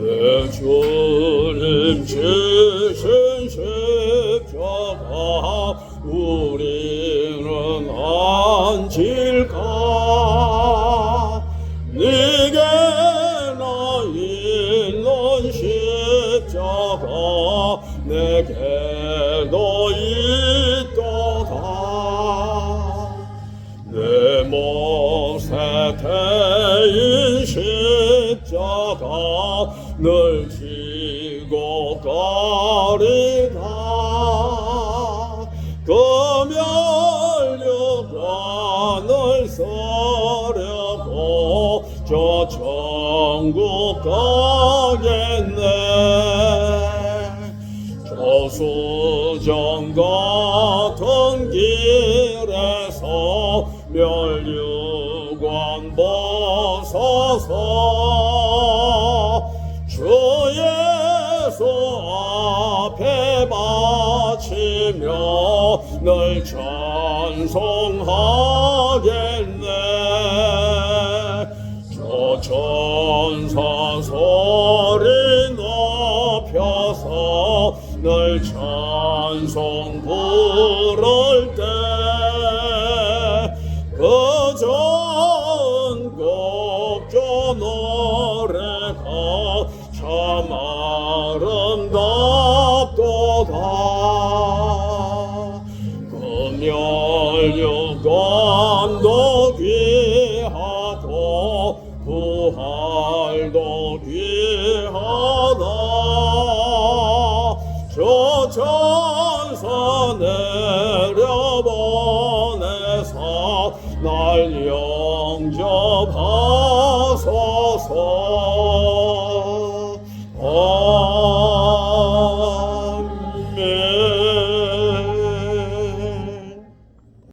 내 주님 지신 십자가 우리는 안질까? 네게 나 있는 십자가 내게도 있도다. 내 몫에 대인 십자가 늘 지고 가리다. 금연류관을 써려고 저 천국 가겠네. 저 수정 같은 길에서 멸류관 벗어서 바치며 널 찬송하겠네. 저 천사 소리 높여서 널 찬송 부를 때 그 전 곡조 노래가 참 아름답도 멸명간도 귀하고 부활도 귀하다. 저 천사 내려보내서 날 영접하소서. 어.